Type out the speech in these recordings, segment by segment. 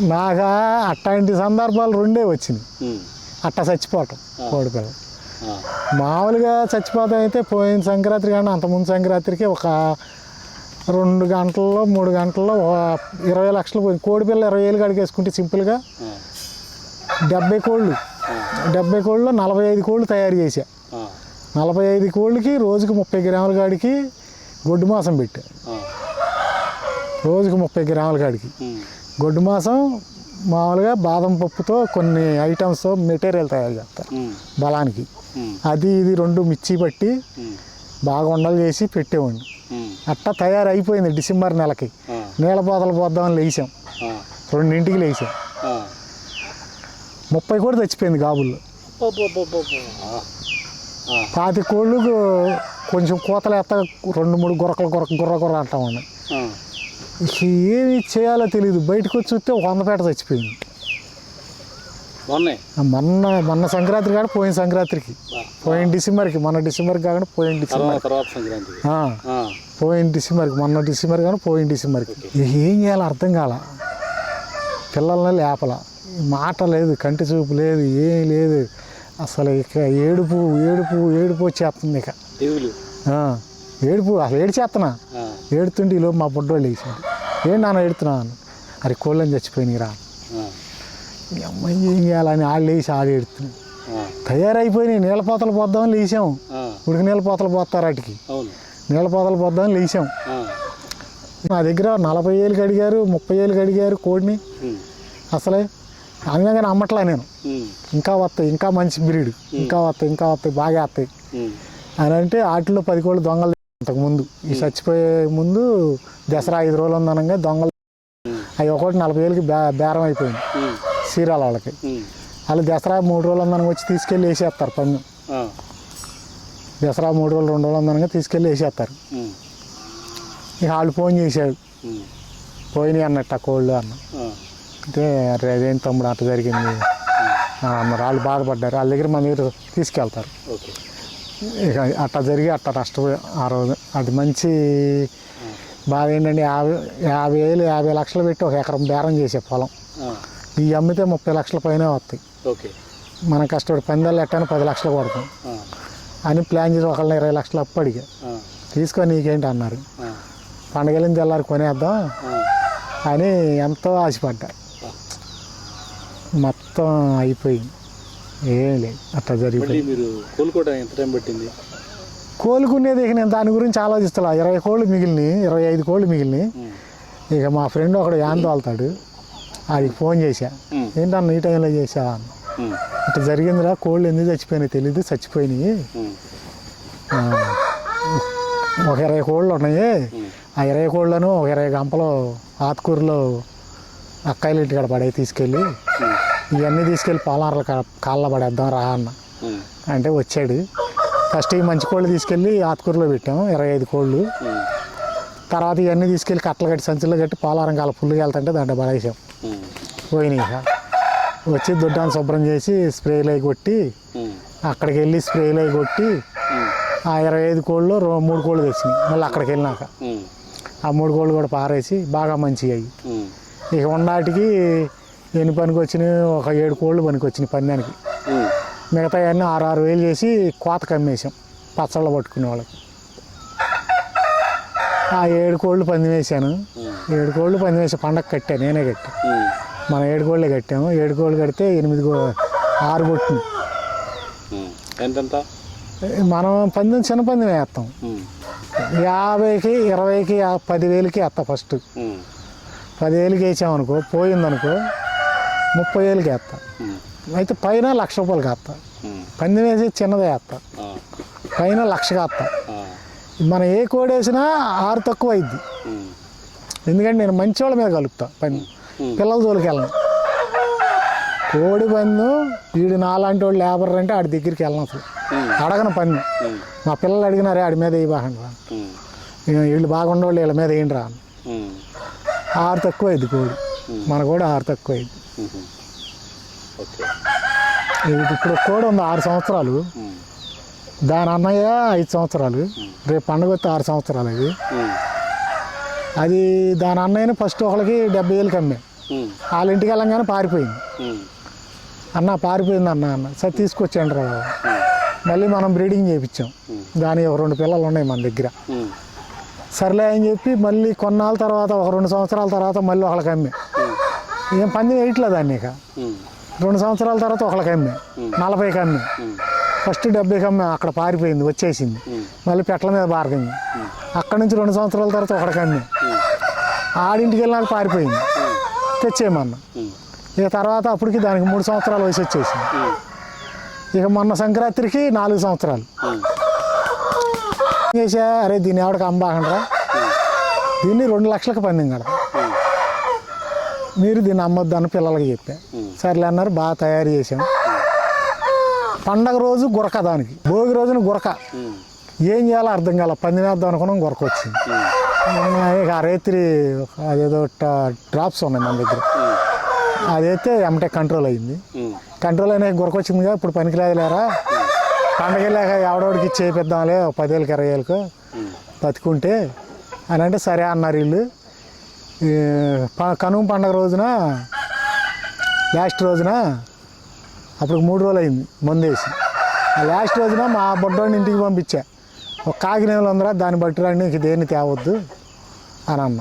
నాకు అట్లాంటి సందర్భాలు రెండే వచ్చినాయి. అట్ట చచ్చిపోవటం కోడిపిల్ల. మామూలుగా చచ్చిపోతాం అయితే పోయిన సంక్రాంతి కానీ అంతకుముందు సంక్రాంతికి ఒక రెండు గంటల్లో మూడు గంటల్లో ఇరవై లక్షలు పోయింది కోడిపిల్ల ఇరవై వేలు కడిగేసుకుంటే సింపుల్గా. డెబ్బై కోళ్ళు డెబ్బై కోళ్ళు నలభై ఐదు కోళ్ళు తయారు చేశా ఆ. నలభై ఐదు కోళ్ళకి రోజుకి ముప్పై గ్రాముల కాడికి గొడ్డు మాసం పెట్టా. రోజుకి ముప్పై గ్రాముల కాడికి. గొడ్డు మాసం మామూలుగా బాదం పప్పుతో కొన్ని ఐటమ్స్తో మెటీరియల్ తయారు చేస్తారు. బలానికి. అది ఇది రెండు మిర్చి పట్టి. బాగా ఉండలు చేసి పెట్టేవాడిని. అట్టా తయారైపోయింది డిసెంబర్ నెలకి. నీళ్ళ పోతలు పోద్దామని లేచాం. రెండింటికి లేచాం. ముప్పై కూడా చచ్చిపోయింది గాబుల్లో. పాతి కోళ్ళు కొంచెం కోతలు ఎత్త రెండు మూడు గురకలు గురక గుర్ర గుర్ర అంటా ఉన్నాయి ఆ. ఏమి చేయాలో తెలియదు బయటకు వచ్చి చూస్తే ఒక వంద పేట చచ్చిపోయింది. మొన్న? మొన్న సంక్రాంతి కాడ పోయిన సంక్రాంతికి. పోయిన డిసెంబర్కి మొన్న డిసెంబర్కి కాకుండా పోయిన డిసెంబర్. పోయిన డిసెంబర్కి మొన్న డిసెంబర్ కానీ పోయిన డిసెంబర్కి. ఏం చేయాలో అర్థం కాల. పిల్లల్ని లేపల. మాట లేదు కంటి చూపు లేదు ఏం లేదు. అసలు ఇక ఏడుపు ఏడుపు ఏడుపు వచ్చేస్తుంది ఇక. ఏడుపు అసలు ఏడిచేస్తున్నా ఆ. ఏడుతుంటే ఈలో మా బుడ్డోళ్ళు వేసాడు ఏంటి నాన్న ఏడుతున్నాను అరే కోళ్ళని చచ్చిపోయినాయి రా ఆ. ఈ అమ్మాయి ఏం చేయాలని ఆళ్ళు వేసి ఆడు ఏడుతున్నాయి ఆ. తయారైపోయినాయి నీళ్ళ పోతలు పోద్దామని లేచాం. ఉడికి నీళ్ళ పోతలు పోతారు వాటికి అవును నీళ్ళ పోతలు పోద్దామని లేచాం. నా దగ్గర నలభై ఏళ్ళకి అడిగారు ముప్పై ఏళ్ళకి అడిగారు కోడిని. అసలే అనగానే అమ్మట్లా నేను. ఇంకా వస్తాయి ఇంకా మంచి బ్రీడ్ ఇంకా వస్తాయి ఇంకా వస్తాయి బాగా వస్తాయి. అని అంటే వాటిలో పది కోళ్ళు దొంగలు అంతకు ముందు ఈ చచ్చిపోయే ముందు దసరా ఐదు రోజులు ఉందనగా దొంగలు. అవి ఒకటి నలభై ఏళ్ళకి బే బేరం అయిపోయింది. సీరాల వాళ్ళకి. వాళ్ళు దసరా మూడు రోజులు ఉందనగా వచ్చి తీసుకెళ్ళి వేసేస్తారు ఆ. దసరా మూడు రోజులు రెండు రోజులు ఉందనగా తీసుకెళ్ళి వేసేస్తారు. ఇక వాళ్ళు ఫోన్ చేశాడు. పోయినాయి అన్నట్టు ఆ కోళ్ళు అన్న. అంటే అరే అదేం తమ్ముడు అట్ట జరిగింది వాళ్ళు బాధపడ్డారు వాళ్ళ దగ్గర మన దగ్గర తీసుకెళ్తారు ఓకే ఇక అట్లా జరిగి అట్లా నష్టపోయి ఆ రోజు అది మంచి బాధ ఏంటంటే యాభై యాభై వేలు యాభై లక్షలు పెట్టి ఒక ఎకరం బేరం చేసే పొలం. ఈ అమ్మితే ముప్పై లక్షల పైన వస్తాయి ఓకే మనం కష్టపడి పందాలు ఎట్టాను పది లక్షలు కొడతాం. అని ప్లాన్ చేసి ఒకళ్ళని ఇరవై లక్షలు అప్పు అడిగా. తీసుకొని నీకేంటి అన్నారు. పండగలిని తెల్లారి కొనేద్దాం. అని ఎంతో ఆశపడ్డా మొత్తం అయిపోయింది ఏం లేదు. అట్లా మళ్ళీ జరిగిపోయింది మీరు కోలుకోవడం ఎంత టైం పట్టింది? కోలుకునేది ఇక నేను దాని గురించి ఆలోచిస్తా ఇరవై కోళ్ళు మిగిలినాయి ఇరవై ఐదు కోళ్ళు మిగిలినాయి. ఉమ్. ఇక మా ఫ్రెండ్ ఒకడు యాన్ తోలుతాడు ఆడికి ఫోన్ చేశా. ఏంటన్న ఈ టైంలో చేసావా అన్న. ఇట్లా జరిగిందిరా కోళ్ళు ఎందుకు చచ్చిపోయినాయి తెలియదు చచ్చిపోయినాయి. ఒక ఇరవై కోళ్ళు ఉన్నాయి. ఆ ఇరవై కోళ్ళను ఒక ఇరవై గంపలు ఆతుకూరులో అక్కాయిల ఇంటికాడ పడే తీసుకెళ్ళి. ఇవన్నీ తీసుకెళ్ళి పాలార్ల కాళ్ళ పడేద్దాం రా అన్న. అంటే వచ్చాడు ఫస్ట్ ఈ మంచి కోళ్ళు తీసుకెళ్ళి ఆతుకూరులో పెట్టాము ఇరవై ఐదు కోళ్ళు. తర్వాత ఇవన్నీ తీసుకెళ్ళి కట్టలు కట్టి సంచుల్లో కట్టి పోలారం కాల పుల్లుగా వెళ్తుంటే దాంట్లో పడేసాం. పోయినాయి వచ్చి దొడ్డాన్ని శుభ్రం చేసి స్ప్రేలు అవి కొట్టి. అక్కడికి వెళ్ళి స్ప్రేలు అవి కొట్టి. ఆ ఇరవై ఐదు కోళ్ళు మూడు కోళ్ళు తెచ్చినాయి మళ్ళీ అక్కడికి వెళ్ళినాక. ఆ మూడు కోళ్ళు కూడా పారేసి బాగా మంచిగా అయ్యి. ఇక ఉన్నాటికి ఎన్ని పనికి వచ్చినాయి ఒక ఏడు కోళ్ళు పనికి వచ్చినాయి పందానికి. మిగతా అన్నీ ఆరు ఆరు వేలు చేసి కోత కమ్మేసాం పచ్చళ్ళు పట్టుకునే వాళ్ళకి ఆ ఏడు కోళ్ళు పందెం వేసాను. ఏడు కోళ్ళు పందెం వేసి పండగ కట్టా నేనే కట్టా. మనం ఏడు కోళ్ళే కట్టాము ఏడు కోళ్ళు కడితే ఎనిమిది కో ఆరు కొట్టింది. ఎంతెంత మనం పందెం చిన్న పందెం వేస్తాం. యాభైకి ఇరవైకి పదివేలకి వేస్తా ఫస్ట్. పదివేలకి వేసామనుకో పోయిందనుకో ముప్పై వేలకి వేస్తా అయితే పైన లక్ష రూపాయలు కాస్తా ఉమ్. పందెం వేసి చిన్నది వేస్తా పైన లక్ష కాస్తా మనం ఏ కోడి వేసినా ఆరు తక్కువ అయింది ఎందుకంటే నేను మంచి వాళ్ళ మీద కలుపుతా పని పిల్లల జోలికి వెళ్ళను. కోడి పందు వీడు నాలాంటి వాళ్ళు లేబర్ అంటే ఆడి దగ్గరికి వెళ్ళను అసలు. అడగను పని మా పిల్లలు అడిగినారే ఆడి మీద వేయబాకండి రా. ఉమ్. వీళ్ళు బాగుండేవాళ్ళు వీళ్ళ మీద వేయండి రా ఆరు తక్కువ అయింది కోడి. మన కూడా ఆరు తక్కువ అయింది ఓకే ఇప్పుడు కోడి ఉంది ఆరు సంవత్సరాలు. దాని అన్నయ్య ఐదు సంవత్సరాలు రేపు పండుగ వస్తే ఆరు సంవత్సరాలు అది. అది దాని అన్నయ్యని ఫస్ట్ ఒకరికి డెబ్బై వేలకి అమ్మే ఉమ్. వాళ్ళ ఇంటికి వెళ్ళంగానే పారిపోయింది. అన్న పారిపోయింది అన్న అన్న సరే తీసుకొచ్చాండి రా. మళ్ళీ మనం బ్రీడింగ్ చేయించాం దాని ఒక రెండు పిల్లలు ఉన్నాయి మన దగ్గర. సర్లే అని చెప్పి మళ్ళీ కొన్నాళ్ళ తర్వాత ఒక రెండు సంవత్సరాల తర్వాత మళ్ళీ ఒకళ్ళకి అమ్మే. ఏం పందెం వేయట్లేదు దాన్ని ఇక. రెండు సంవత్సరాల తర్వాత ఒకళ్ళకి అమ్మే నలభైకి అమ్మే ఉమ్. ఫస్ట్ డెబ్బైకి అమ్మే అక్కడ పారిపోయింది వచ్చేసింది. మళ్ళీ పెట్ల మీద పారిపోయింది అక్కడ నుంచి రెండు సంవత్సరాల తర్వాత ఒకడికి అమ్మే ఉమ్. ఆడింటికి వెళ్ళినాక పారిపోయింది తెచ్చేయమన్నా. ఇక తర్వాత అప్పటికి దానికి మూడు సంవత్సరాలు వయసు వచ్చేసింది. ఇక మొన్న సంక్రాంతికి నాలుగు సంవత్సరాలు. చేసా అరే దీన్ని ఎవడికి అమ్మాకండ్రా దీన్ని రెండు లక్షలకు పందెం కదా. మీరు దీన్ని అమ్మొద్దు అని పిల్లలకి చెప్పా. సర్లే అన్నారు బాగా తయారు చేసాం పండగ రోజు గురక దానికి. భోగి రోజున గురక. ఏం చేయాలో అర్థం కాల పంది వేద్దాం అనుకున్నాం గురక వచ్చింది. ఇక ఆ రేత్రి అదేదో డ్రాప్స్ ఉన్నాయి మన దగ్గర. అదైతే ఎమటే కంట్రోల్ అయింది. కంట్రోల్ అయినా గురక వచ్చింది కదా ఇప్పుడు పనికిరాదు లేరా పండగ లేక ఎవడోడికి ఒక పదివేలకు ఇరవై వేలకు ఉమ్. బతుకుంటే అని అంటే సరే అన్నారు వీళ్ళు. కనుమ పండగ రోజున లాస్ట్ రోజున అప్పుడు మూడు రోజులు అయింది మందేసి ఆ లాస్ట్ రోజున మా బొడ్డోడిని ఇంటికి పంపించా. ఒక కాకినేలు ఉందరా దాన్ని బట్టి రండి ఇంక దేన్ని తేవద్దు అని అన్న.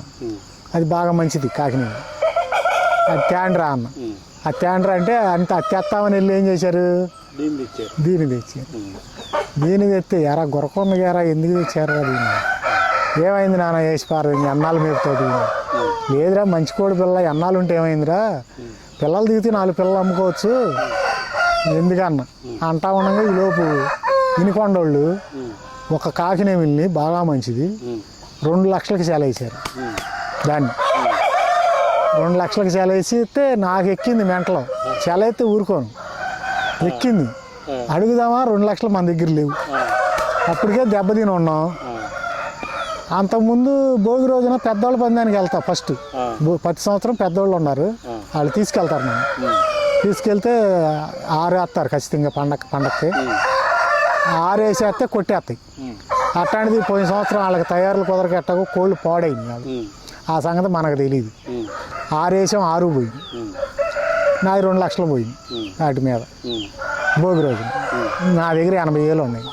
అది బాగా మంచిది కాకినేలు అది తేండ్రా అన్న. ఆ తేండ్రా అంటే అంత అది తెస్తామని వెళ్ళి ఏం చేశారు? దీన్ని ఇచ్చారు దీన్ని తెస్తే ఎరా గురకొంద ఎరా ఎందుకు తెచ్చారు దీన్ని? ఏమైంది నాన్న వేసి పారింది అన్నాలు మేపుతో లేదురా మంచి కోడి పిల్ల ఎన్నాలు ఉంటే ఏమైందిరా? పిల్లలు దిగితే నాలుగు పిల్లలు అమ్ముకోవచ్చు. ఎందుకన్న? అంటా ఉండగా ఈలోపు ఇనికొండోళ్ళు ఒక కాకినేమిల్ని బాగా మంచిది. రెండు లక్షలకి సేల వేసారు దాన్ని. రెండు లక్షలకి సేల ఇస్తే నాకు ఎక్కింది మెంటలో సెలైతే ఊరుకోను. ఎక్కింది. అడుగుదామా? రెండు లక్షలు మన దగ్గర లేవు. అప్పటికే అప్పటికే దెబ్బతిని ఉన్నాం. అంతకుముందు భోగి రోజున పెద్దవాళ్ళ పందానికి వెళ్తా ఫస్ట్ ప్రతి సంవత్సరం పెద్దవాళ్ళు ఉన్నారు. వాళ్ళు తీసుకెళ్తారు నన్ను ఉమ్. తీసుకెళ్తే ఆరు వేస్తారు ఖచ్చితంగా పండగ పండగకి ఉమ్. ఆరు వేసేస్తే కొట్టేస్తాయి. అట్లాంటిది పోయిన సంవత్సరం వాళ్ళకి తయారులు కుదరకెట్టకు కోళ్ళు పాడైంది వాళ్ళు. ఆ సంగతి మనకు తెలియదు ఉమ్. ఆరు వేసాం ఆరు పోయింది. నాది రెండు లక్షలు పోయింది. వాటి మీద. భోగి రోజున నా దగ్గర ఎనభై వేలు ఉన్నాయి.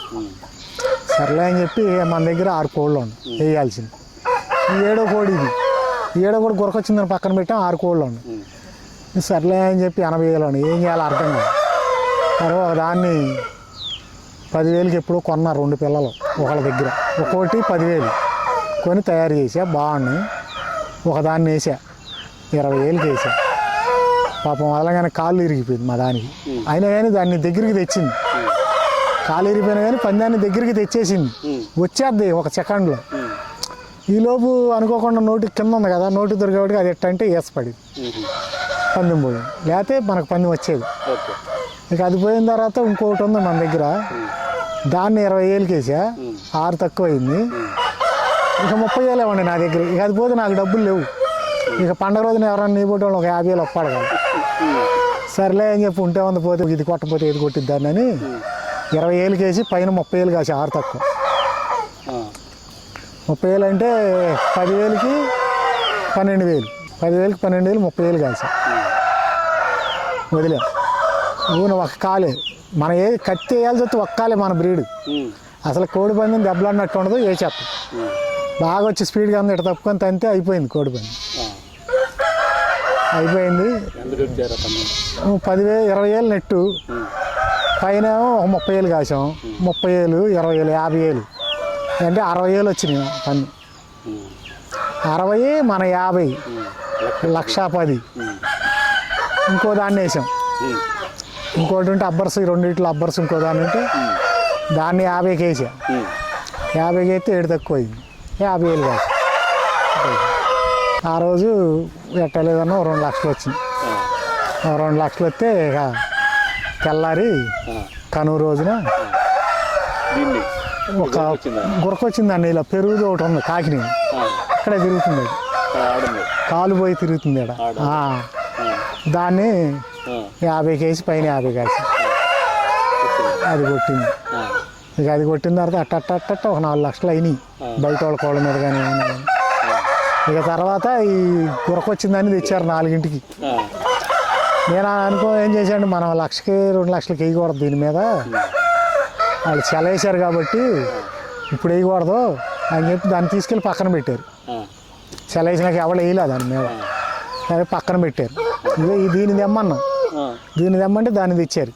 సర్లే అని చెప్పి మన దగ్గర ఆరు కోళ్ళు ఉన్నాయి వేయాల్సింది. ఈ ఏడో కోడి ఇది. ఏడో కోడి గురకొచ్చిందని పక్కన పెట్టాం ఆరు కోళ్ళు ఉన్నాయి. సర్లే అని చెప్పి ఎనభై వేలు ఉన్నాయి. ఏం చేయాలో అర్థం కాదు. తర్వాత ఒక దాన్ని పదివేలకి ఎప్పుడో కొన్నారు రెండు పిల్లలు ఒకళ్ళ దగ్గర. ఒక్కోటి పదివేలు. కొని తయారు చేసా బాగున్నాయి. ఒకదాన్ని వేసా ఇరవై వేలకి వేసా. పాపం అలాగనే కాళ్ళు ఇరిగిపోయింది మా దానికి. అయినా కానీ దాన్ని దగ్గరికి తెచ్చింది. కాలు కానీ పందాన్ని దగ్గరికి తెచ్చేసింది. వచ్చేద్ది ఒక సెకండ్లో. ఈలోపు అనుకోకుండా నోటి కింద ఉంది కదా నోటి దొరికేవాడికి అది ఎట్టంటే వేసపడింది ఉమ్. పందెం పోయింది. లేకపోతే మనకు పందెం వచ్చేది. ఇక అది పోయిన తర్వాత ఇంకొకటి ఉంది మన దగ్గర. దాన్ని ఇరవై వేలకి వేసా ఆరు తక్కువ అయింది ఇక ముప్పై వేలు ఇవ్వండి నా దగ్గర. ఇక అది పోతే నాకు డబ్బులు లేవు. ఇక పండగ రోజున ఎవరైనా నీ పుట్టిన ఒక యాభై వేలు ఒప్పాడు కదా సర్లే అని చెప్పి ఉంటే ఉంది పోతే ఇది కొట్టపోతే ఇది కొట్టిద్దాన్ని అని ఇరవై వేలకి వేసి పైన ముప్పై వేలు కాసి ఆరు తక్కువ. ముప్పై వేలు అంటే పదివేలకి పన్నెండు వేలు పదివేలకి పన్నెండు వేలు ముప్పై వేలు కాసి వదిలే ఊన ఒక కాలే మన ఏ కత్తి వేయాల్సి వస్తే ఒక్క కాలే మన బ్రీడ్. అసలు కోడి పందెం దెబ్బలాడినట్టు ఉండదు ఏ ఉమ్. బాగా వచ్చి స్పీడ్గా అంది ఇటు తప్పుకొని తంతే అయిపోయింది కోడి పందెం. అయిపోయింది పదివేలు ఇరవై వేలు నెట్టు. పైన ఒక ముప్పై వేలు కాసాం. ముప్పై వేలు ఇరవై వేలు యాభై వేలు అంటే అరవై వేలు వచ్చినాయి పన్ను. అరవై మన యాభై. లక్షా లక్ష పది. ఇంకో దాన్ని వేసాం. ఇంకోటి ఉంటే అబ్బర్స్ రెండింటిలో అబ్బర్స్ ఇంకో దాన్ని ఉంటే దాన్ని యాభైకి వేసా. యాభైకి అయితే ఏడు తక్కువ అయింది యాభై వేలు కాదు ఆ రోజు ఎట్టలేదన్నా రెండు లక్షలు వచ్చింది రెండు లక్షలు వస్తే ఇక తెల్లారి ఆ, కనుమ రోజున ఒక గురకొచ్చిందండి ఇలా పెరుగుది ఒకటి ఉంది కాకిని. తిరుగుతుంది. ఇక్కడ ఆడుంది. కాలు పోయి తిరుగుతుంది ఆ, దాన్ని యాభై కేసి పైన యాభై కాసి. వచ్చింది. అది కొట్టింది. ఇక అది కొట్టిన తర్వాత అట్ట అట్ట అట్ట ఒక నాలుగు లక్షలు అయినాయి. బయట వాళ్ళ కోళ్ళ మీద కానీ ఇక తర్వాత ఈ గురకొచ్చిందని తెచ్చారు నాలుగింటికి. నేను అనుకో ఏం చేశాను మనం లక్షకి రెండు లక్షలకి వేయకూడదు దీని మీద. వాళ్ళు చెలేశారు కాబట్టి ఇప్పుడు వేయకూడదు అని చెప్పి దాన్ని తీసుకెళ్ళి పక్కన పెట్టారు. చెలేసినాక ఎవరు వేయలే దాని మీద. పక్కన పెట్టారు. ఇదే ఈ దీన్ని తెమ్మన్నా. ఆ, దీన్ని తెమ్మంటే దాన్ని తెచ్చారు.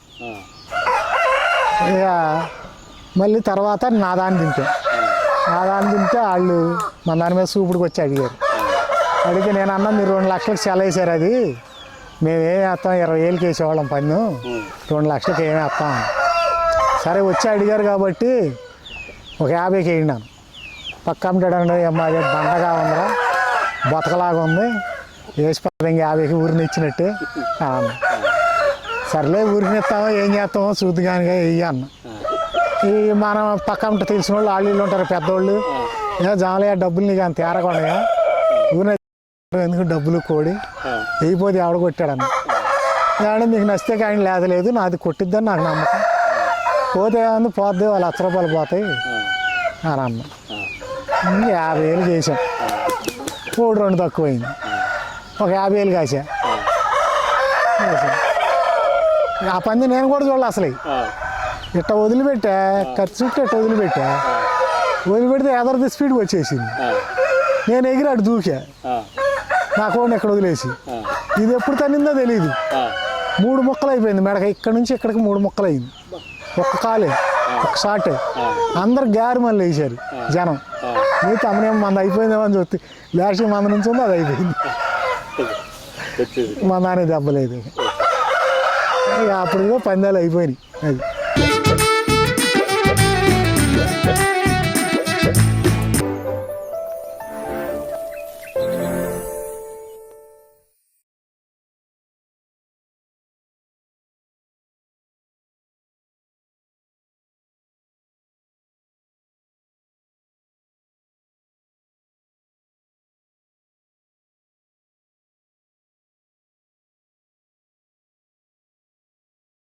ఇక మళ్ళీ తర్వాత నా దాన్ని దింపాం నా దాన్ని దింపితే వాళ్ళు మన దాని మీద సూపుడికి వచ్చి అడిగారు అడిగితే నేను అన్నా మీరు రెండు లక్షలకు చెలేసారు అది. మేము ఏం వేస్తాం ఇరవై వేలకి వేసేవాళ్ళం పన్ను. రెండు లక్షలకి ఏమి వేస్తాం. సరే వచ్చి అడిగారు కాబట్టి ఒక యాభైకి వేయినాను పక్క అమ్మటాడండి అమ్మా అదే బండగా ఉందిరా బతకలాగా ఉంది. వేసి పది యాభైకి ఊరిని ఇచ్చినట్టే. సర్లే ఊరికి ఇస్తామో ఏం చేస్తామో చూద్దు కానీ వెయ్యి అన్న. ఈ మనం పక్క తెలిసిన వాళ్ళు వాళ్ళు ఉంటారు పెద్దోళ్ళు. ఏ జామలయ్య డబ్బులు నీకు అంత తేరకుండా ఊరిని ఎందుకు డబ్బులు కోడి? ఆ, వేయిపోతే ఆవిడ కొట్టాడన్న. ఏమంటే మీకు నచ్చితే కానీ లేదలేదు నాది కొట్టిద్దని నాకు నమ్మకం. పోతే ఏముంది? పోతే వాళ్ళు లక్ష రూపాయలు పోతాయి. అని అన్న. యాభై వేలు చేసాం మూడు రెండు తక్కువైంది. ఒక యాభై వేలు కాసా. ఆ పంది నేను కూడా చూడాలి అసలు. ఇట్ట వదిలిపెట్టా? ఖర్చు ఇట్ట వదిలిపెట్టా? వదిలిపెడితే ఎదరిది స్పీడ్కి వచ్చేసింది. నేను ఎగిరి అటు దూకా. నా కోడిని ఎక్కడ వదిలేసి? ఇది ఎప్పుడు తన్నిందో తెలియదు మూడు ముక్కలు అయిపోయింది మెడక. ఇక్కడ నుంచి ఇక్కడికి మూడు ముక్కలు అయింది. ఒక్క కాలే ఒక్క షాటే అందరు గారి మళ్ళీ వేసారు జనం. ఆ. మీ తమనేమో మంది అయిపోయిందేమో అని చూస్తే లాస్ట్ మంద నుంచి ఉంది అది అయిపోయింది. వచ్చేది మందానే దెబ్బలేదు అప్పుడు పందాలు అయిపోయినాయి. అది.